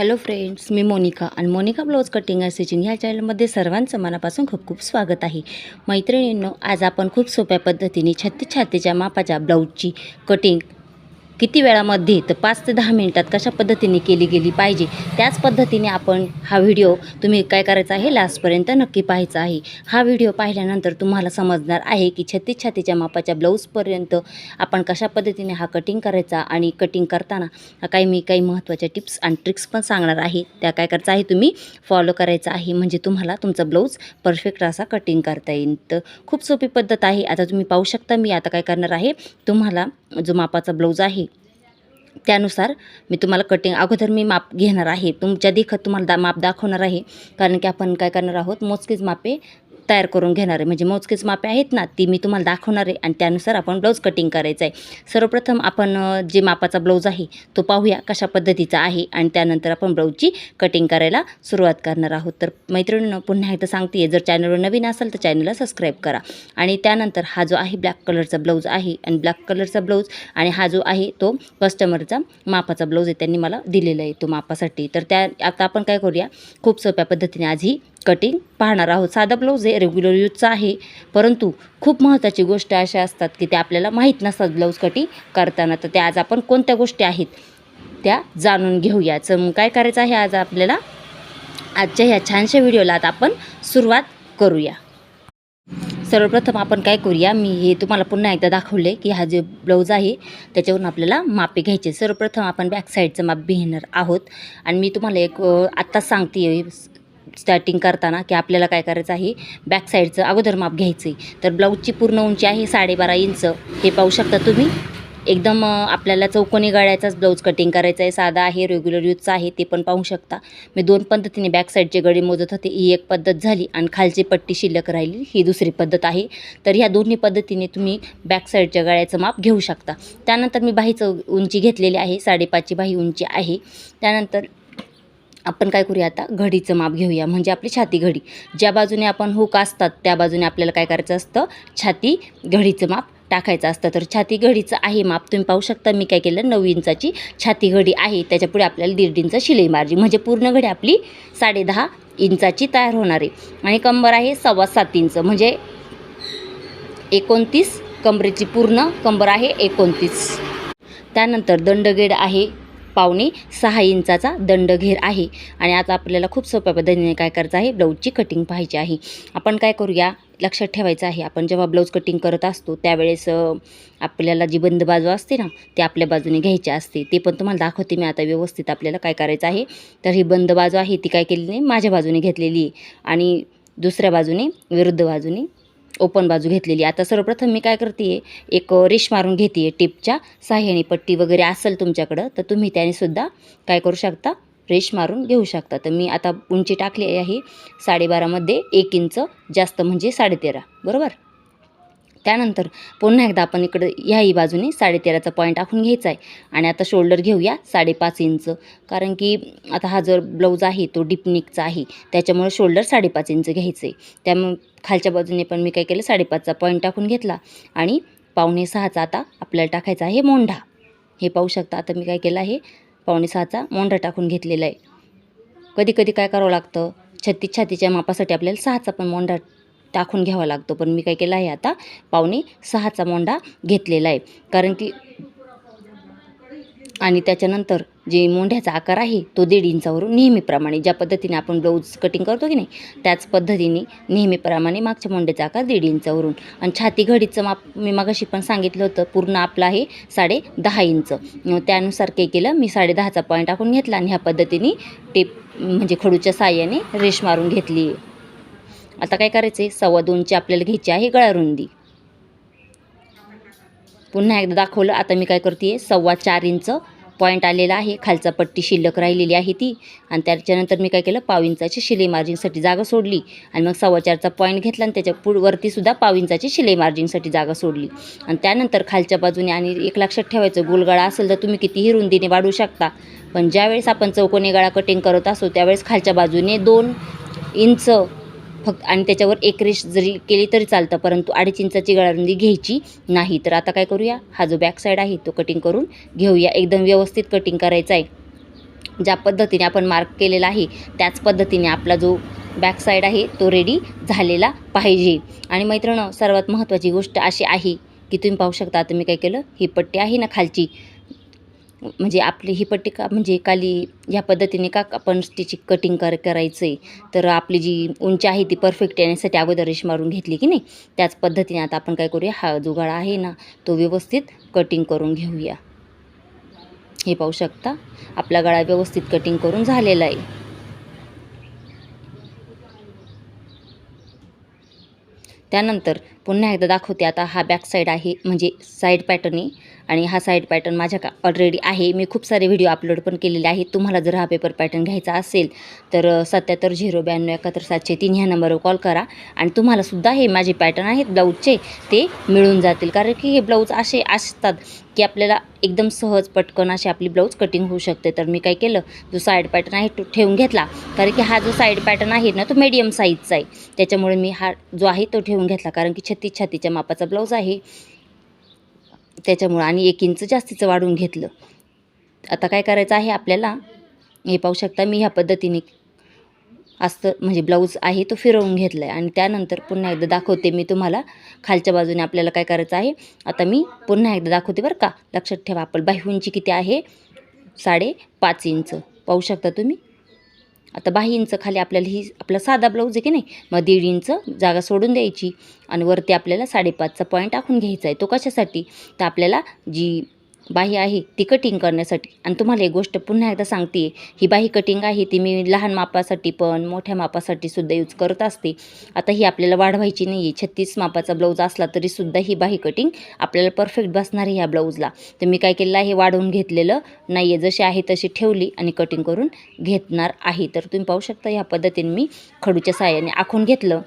Hello friends मी मोनिका. आणि Monika blouse cutting and stitching ह्या चॅनलमध्ये सर्वांचं मनापासून खूप खूप स्वागत आहे. मैत्रिणींनो आज आपण खूप सोप्या पद्धतीने छत्तीस छातीच्या मापाच्या ब्लाऊजची कटिंग किती वेळामध्ये तर पाच ते दहा मिनटात कशा पद्धतीने केली गेली पाहिजे? त्याच पद्धतीने आपण हा व्हिडिओ तुम्ही काय करायचा आहे? लास्टपर्यंत नक्की पाहायचा आहे. हा व्हिडिओ पाहिल्यानंतर तुम्हाला समजणार आहे की छत्तीस छातीच्या मापाच्या ब्लाऊजपर्यंत आपण कशा पद्धतीने हा कटिंग करायचा आणि कटिंग करताना काही मी काही महत्त्वाच्या टिप्स आणि ट्रिक्स पण सांगणार आहे. त्या काय करायचं आहे तुम्ही? फॉलो करायचं आहे. म्हणजे तुम्हाला तुमचा ब्लाऊज परफेक्ट असा कटिंग करता येईल. तर खूप सोपी पद्धत आहे. आता तुम्ही पाहू शकता मी आता काय करणार आहे. तुम्हाला जो मापाचा ब्लाऊज आहे त्यानुसार मी तुम्हाला कटिंग अगोदर मी माप घेणार आहे. तुमच्या देखत तुम्हाला दा माप दाखवणार आहे. कारण की आपण काय करणार आहोत मोजकीच मापे तयार करून घेणार आहे. म्हणजे मोजकेच मापे आहेत ना ती मी तुम्हाला दाखवणार आहे आणि त्यानुसार आपण ब्लाऊज कटिंग करायचं आहे. सर्वप्रथम आपण जे मापाचा ब्लाऊज आहे तो पाहूया कशा पद्धतीचा आहे आणि त्यानंतर आपण ब्लाऊजची कटिंग करायला सुरुवात करणार आहोत. तर मैत्रिणीनं पुन्हा एकदा सांगते जर चॅनलवर नवीन असाल तर चॅनलला सबस्क्राईब करा. आणि त्यानंतर हा जो आहे ब्लॅक कलरचा ब्लाऊज आहे आणि ब्लॅक कलरचा ब्लाऊज आणि हा जो आहे तो कस्टमरचा मापाचा ब्लाऊज आहे त्यांनी मला दिलेला आहे तो मापासाठी. तर त्या आता आपण काय करूया खूप सोप्या पद्धतीने आज ही कटिंग पाहणार आहोत. साधा ब्लाऊज हे रेग्युलर यूजचा आहे. परंतु खूप महत्त्वाची गोष्ट अशा असतात की त्या आपल्याला माहीत नसतात ब्लाऊज कटिंग करताना. तर त्या आज आपण कोणत्या गोष्टी आहेत त्या जाणून घेऊया. तर मग काय करायचं आहे आज आपल्याला? आजच्या ह्या छानशा व्हिडिओला आता आपण सुरुवात करूया. सर्वप्रथम आपण काय करूया? मी हे तुम्हाला पुन्हा एकदा दाखवले की हा जे ब्लाऊज आहे त्याच्यावरून आपल्याला मापे घ्यायचे. सर्वप्रथम आपण बॅक साईडचं माप घेणार आहोत. आणि मी तुम्हाला एक आत्ताच सांगते स्टार्टिंग करताना की आपल्याला काय करायचं आहे बॅक साईडचं अगोदर माप घ्यायचं आहे तर ब्लाऊजची पूर्ण उंची आहे साडेबारा इंच. हे पाहू शकता तुम्ही. एकदम आपल्याला चौकोनी गळ्याचाच ब्लाऊज कटिंग करायचा आहे साधा आहे रेग्युलर यूजचा आहे ते पण पाहू शकता. मी दोन पद्धतीने बॅक साईडचे गळे मोजत होते. ही एक पद्धत झाली आणि खालची पट्टी शिल्लक राहिली. ही दुसरी पद्धत आहे. तर ह्या दोन्ही पद्धतीने तुम्ही बॅक साईडच्या गळ्याचं माप घेऊ शकता. त्यानंतर मी बाहीचं उंची घेतलेली आहे. साडेपाचची बाही उंची आहे. त्यानंतर आपण काय करूया आता? घडीचं माप घेऊया. म्हणजे आपली छाती घडी. ज्या बाजूने आपण हुक असतात त्या बाजूने आपल्याला काय करायचं असतं? छाती घडीचं माप टाकायचं असतं. तर छाती घडीचं आहे माप. तुम्ही पाहू शकता मी काय केलं? नऊ इंचाची छाती घडी आहे. त्याच्यापुढे आपल्याला दीड इंच शिलाई मार्जिन म्हणजे पूर्ण घडी आपली साडेदहा इंचाची तयार होणार आहे. आणि कंबर आहे सव्वा सात इंच. म्हणजे एकोणतीस कंबरेची पूर्ण कंबर आहे एकोणतीस. त्यानंतर दंडगेड आहे पावणे सहा इंचाचा दंडघेर आहे. आणि आता आपल्याला खूप सोप्या पद्धतीने काय करायचं आहे? ब्लाऊजची कटिंग पाहिजे आहे. आपण काय करूया? लक्षात ठेवायचं आहे. आपण जेव्हा ब्लाऊज कटिंग करत असतो त्यावेळेस आपल्याला जी बंद बाजू असते ना ती आपल्या बाजूने घ्यायची असते. ते पण तुम्हाला दाखवते मी आता व्यवस्थित आपल्याला काय करायचं आहे. तर ही बंद बाजू आहे ती काय केलेली नाही माझ्या बाजूने घेतलेली आहे. आणि दुसऱ्या बाजूने विरुद्ध बाजूने ओपन बाजू घेतलेली. आता सर्वप्रथम मी काय करते एक रेश मारून घेते टिपच्या साह्याने पट्टी वगैरे असेल तुमच्याकडं तर तुम्ही त्याने सुद्धा काय करू शकता? रेश मारून घेऊ शकता. तर मी आता उंची टाकली आहे साडेबारामध्ये एक इंच जास्त म्हणजे साडेतेरा. बरोबर? त्यानंतर पुन्हा एकदा आपण इकडं ह्याही बाजूने साडेतेराचा पॉईंट टाकून घ्यायचा आहे आणि आता शोल्डर घेऊया साडेपाच इंच कारण की आता हा जर ब्लाऊज आहे तो डिपनिकचा आहे त्याच्यामुळे शोल्डर साडेपाच इंच घ्यायचं आहे त्यामुळे खालच्या बाजूने पण मी काय केलं साडेपाचचा पॉईंट टाकून घेतला. आणि पावणे सहाचा आता आपल्याला टाकायचा आहे मोंढा. हे पाहू शकता आता मी काय केलं आहे पावणे सहाचा मोंढा टाकून घेतलेला आहे. कधी कधी काय करावं लागतं छत्तीस छातीच्या मापासाठी आपल्याला सहाचा पण मोंढा टाकून घ्यावा लागतो. पण मी काय केलं आहे आता पावणे सहाचा मोंडा घेतलेला आहे. कारण की आणि त्याच्यानंतर जे मोंढ्याचा आकार आहे तो दीड इंचावरून नेहमीप्रमाणे ज्या पद्धतीने आपण ब्लाऊज कटिंग करतो की नाही त्याच पद्धतीने नेहमीप्रमाणे मागच्या मोंढ्याचा आकार दीड इंचावरून. आणि छाती घडीचं माप मी मागाशी पण सांगितलं होतं पूर्ण आपलं आहे साडे दहा इंच. त्यानुसार काय केलं मी साडे दहाचा पॉईंट टाकून घेतला आणि ह्या पद्धतीने टेप म्हणजे खडूच्या साह्याने रेश मारून घेतली. आता काय करायचं आहे सव्वा दोनची आपल्याला घ्यायची आहे गळारुंदी पुन्हा एकदा दाखवलं आता मी काय करते सव्वा चार इंच पॉईंट आलेला आहे खालचा पट्टी शिल्लक राहिलेली आहे ती. आणि त्याच्यानंतर मी काय केलं? पाव इंचाची शिलाई मार्जिंगसाठी जागा सोडली. आणि मग सव्वा चारचा पॉईंट घेतला आणि त्याच्या पुढ वरतीसुद्धा पाव इंचाची शिलाई मार्जिंगसाठी जागा सोडली. आणि त्यानंतर खालच्या बाजूने आणि एक लक्षात ठेवायचं गुलगळा असेल तर तुम्ही कितीही रुंदीने वाढवू शकता. पण ज्यावेळेस आपण चौकोनी गळा कटिंग करत असो त्यावेळेस खालच्या बाजूने दोन इंच फक्त आणि त्याच्यावर एक रेष जरी केली तरी चालतं परंतु अडीच इंचाची गळारुंदी घ्यायची नाही. तर आता काय करूया? हा जो बॅक साईड आहे तो कटिंग करून घेऊया. एकदम व्यवस्थित कटिंग करायचा आहे. ज्या पद्धतीने आपण मार्क केलेला आहे त्याच पद्धतीने आपला जो बॅक साईड आहे तो रेडी झालेला पाहिजे. आणि मैत्रिणं सर्वात महत्त्वाची गोष्ट अशी आहे की तुम्ही पाहू शकता आता मी काय केलं? ही पट्टी आहे ना खालची? म्हणजे आपली ही पट्टी का म्हणजे काली ह्या पद्धतीने का आपण स्टिचिंग कटिंग कर करायचं आहे तर आपली जी उंची आहे ती परफेक्ट येण्यासाठी अगोदर रेश मारून घेतली की नाही? त्याच पद्धतीने आता आपण काय करूया? हा जो गळा आहे ना तो व्यवस्थित कटिंग करून घेऊया. हे पाहू शकता? आपला गळा व्यवस्थित कटिंग करून झालेला आहे. त्यानंतर पुन्हा एकदा दाखवते आता हा बॅक साईड आहे म्हणजे साईड पॅटर्न आहे. आणि हा साईड पॅटर्न माझ्या का ऑलरेडी आहे. मी खूप सारे व्हिडिओ अपलोड पण केलेले आहेत. तुम्हाला जर हा पेपर पॅटर्न घ्यायचा असेल तर सत्याहत्तर झिरो ब्याण्णव एकाहत्तर सातशे तीन ह्या नंबरवर कॉल करा. आणि तुम्हालासुद्धा हे माझे पॅटर्न आहेत ब्लाऊजचे ते मिळून जातील. कारण की हे ब्लाऊज असे असतात की आपल्याला एकदम सहज पटकन अशी आपली ब्लाऊज कटिंग होऊ शकते. तर मी काय केलं जो साईड पॅटर्न आहे तो ठेवून घेतला. कारण की हा जो साईड पॅटर्न आहे ना तो मीडियम साईजचा आहे. त्याच्यामुळे मी हा जो आहे तो ठेवून घेतला. कारण की छत्तीस छातीच्या मापाचा ब्लाऊज आहे. त्याच्यामुळं आणि एक इंच जास्तीचं वाढवून घेतलं. आता काय करायचं आहे आपल्याला? हे पाहू शकता मी ह्या पद्धतीने. असतं म्हणजे ब्लाऊज आहे तो फिरवून घेतला आहे आणि त्यानंतर पुन्हा एकदा दाखवते मी तुम्हाला. खालच्या बाजूने आपल्याला काय करायचं आहे? आता मी पुन्हा एकदा दाखवते बरं का. लक्षात ठेवा आपण बाही उंची किती आहे? साडेपाच इंच. पाहू शकता तुम्ही? आता बाही इंच खाली आपल्याला ही आपला साधा ब्लाऊज आहे की नाही? मग दीड इंच जागा सोडून द्यायची. आणि वरती आपल्याला साडेपाचचा पॉईंट टाकून घ्यायचा आहे. तो कशासाठी? तर आपल्याला जी बाही आहे ती कटिंग करण्यासाठी. आणि तुम्हाला एक गोष्ट पुन्हा एकदा सांगते ही बाही कटिंग आहे ती मी लहान मापासाठी पण मोठ्या मापासाठी सुद्धा यूज करत असते. आता ही आपल्याला वाढवायची नाही आहे छत्तीस मापाचा ब्लाऊज असला तरीसुद्धा ही बाही कटिंग आपल्याला परफेक्ट बसणार आहे ह्या ब्लाऊजला तर मी काय केलेलं आहे वाढवून घेतलेलं. नाही आहे जशी आहे तशी ठेवली आणि कटिंग करून घेतणार आहे. तर तुम्ही पाहू शकता ह्या पद्धतीने मी खडूच्या साह्याने आखून घेतलं.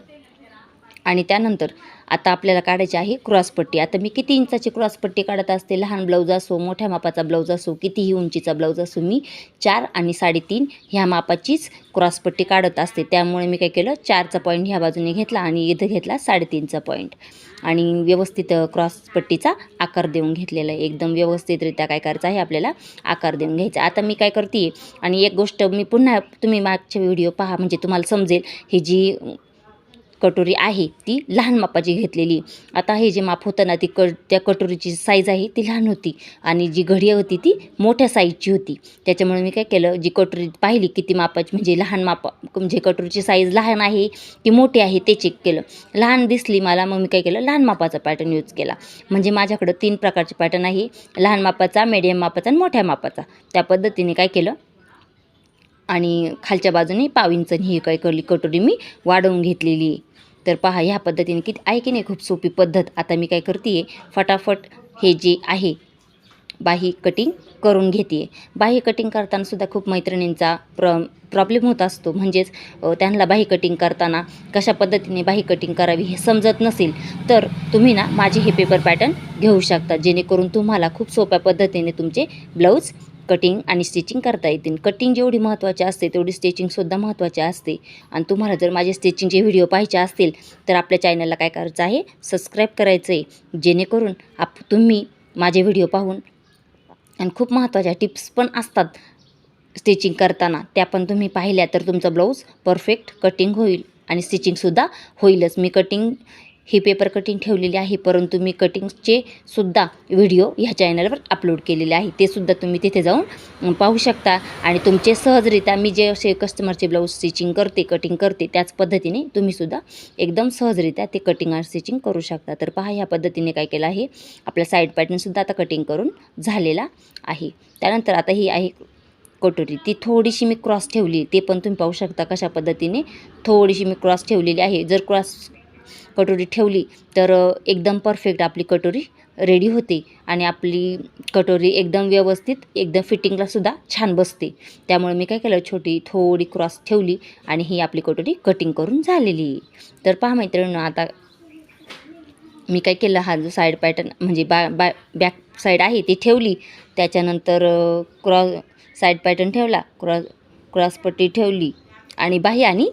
आणि त्यानंतर आता आपल्याला काढायची आहे क्रॉसपट्टी आता मी किती इंचाची क्रॉसपट्टी काढत असते? लहान ब्लाऊज असो मोठ्या मापाचा ब्लाऊज असो कितीही उंचीचा ब्लाऊज असो मी चार आणि साडेतीन ह्या मापाचीच क्रॉसपट्टी काढत असते. त्यामुळे मी काय केलं? चारचा पॉईंट ह्या बाजूने घेतला आणि इथं घेतला साडेतीनचा पॉईंट आणि व्यवस्थित क्रॉसपट्टीचा आकार देऊन घेतलेला आहे. एकदम व्यवस्थितरित्या काय करायचं आहे? आपल्याला आकार देऊन घ्यायचा आता मी काय करते आणि एक गोष्ट मी पुन्हा तुम्ही मागचे व्हिडिओ पहा. म्हणजे तुम्हाला समजेल ही जी कटोरी आहे ती लहान मापाची घेतलेली. आता हे जे माप होतं ना ती क त्या कटोरीची साईज आहे ती लहान होती. आणि जी घडी होती ती मोठ्या साईजची होती. त्याच्यामुळे मी काय केलं जी कटोरी पाहिली किती मापाची म्हणजे लहान मापा म्हणजे कटोरीची साईज लहान आहे की मोठी आहे ते चेक केलं. लहान दिसली मला मग मी काय केलं लहान मापाचा पॅटर्न यूज केला. म्हणजे माझ्याकडं तीन प्रकारचे पॅटर्न आहे लहान मापाचा मीडियम मापाचा आणि मोठ्या मापाचा. त्या पद्धतीने काय केलं आणि खालच्या बाजूने पाविंचन ही काय करली कटोरी मी वाढवून घेतलेली आहे. तर पहा ह्या पद्धतीने किती आहे की नाही खूप सोपी पद्धत. आता मी काय करते फटाफट हे जे आहे बाही कटिंग करून घेते बाही कटिंग करतानासुद्धा खूप मैत्रिणींचा प्र प्रॉब्लेम होत असतो. म्हणजेच त्यांना बाही कटिंग करताना कशा पद्धतीने बाही कटिंग करावी हे समजत नसेल तर तुम्ही ना माझे हे पेपर पॅटर्न घेऊ शकता. जेणेकरून तुम्हाला खूप सोप्या पद्धतीने तुमचे ब्लाऊज कटिंग आणि स्टिचिंग करता येतील. कटिंग जेवढी महत्त्वाची असते तेवढी स्टिचिंगसुद्धा महत्त्वाची असते. आणि तुम्हाला जर माझे स्टिचिंगचे व्हिडिओ पाहायचे असतील तर आपल्या चॅनलला काय करायचं आहे? सबस्क्राईब करायचं आहे जेणेकरून आप तुम्ही माझे व्हिडिओ पाहून आणि खूप महत्त्वाच्या टिप्स पण असतात स्टिचिंग करताना. त्या पण तुम्ही पाहिल्या तर तुमचा ब्लाऊज परफेक्ट कटिंग होईल आणि स्टिचिंगसुद्धा होईलच. मी कटिंग ही पेपर कटिंग ठेवलेली आहे परंतु मी कटिंगचे सुद्धा व्हिडिओ ह्या चॅनलवर अपलोड केलेले आहे. ते सुद्धा तुम्ही तिथे जाऊन पाहू शकता. आणि तुमचे सहजरित्या मी जे असे कस्टमरचे ब्लाऊज स्टिचिंग करते कटिंग करते त्याच पद्धतीने तुम्हीसुद्धा एकदम सहजरित्या ते कटिंग आणि स्टिचिंग करू शकता. तर पहा ह्या पद्धतीने काय केलं आहे. आपला साईड पॅटर्नसुद्धा आता कटिंग करून झालेला आहे. त्यानंतर आता ही आहे कटोरी. ती थोडीशी मी क्रॉस ठेवली. ते पण तुम्ही पाहू शकता कशा पद्धतीने थोडीशी मी क्रॉस ठेवलेली आहे. जर क्रॉस कटोरी ठेवली तर एकदम परफेक्ट आपली कटोरी रेडी होते आणि आपली कटोरी एकदम व्यवस्थित एकदम फिटिंगलासुद्धा छान बसते. त्यामुळे मी काय केलं छोटी थोडी क्रॉस ठेवली आणि ही आपली कटोरी कटिंग करून झालेली. आहे तर पहा मैत्रिणीनं आता मी काय केलं हा जो साईड पॅटर्न म्हणजे बा बा बॅक साईड आहे ती ठेवली. त्याच्यानंतर क्रॉस साईड पॅटर्न ठेवला क्रॉस क्रॉसपट्टी ठेवली आणि बाही आणि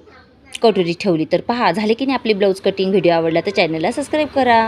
कटोरी ठेवली तर पहा झाले की नाही आपली ब्लाऊज कटिंग? व्हिडिओ आवडला तर चॅनलला सबस्क्राईब करा.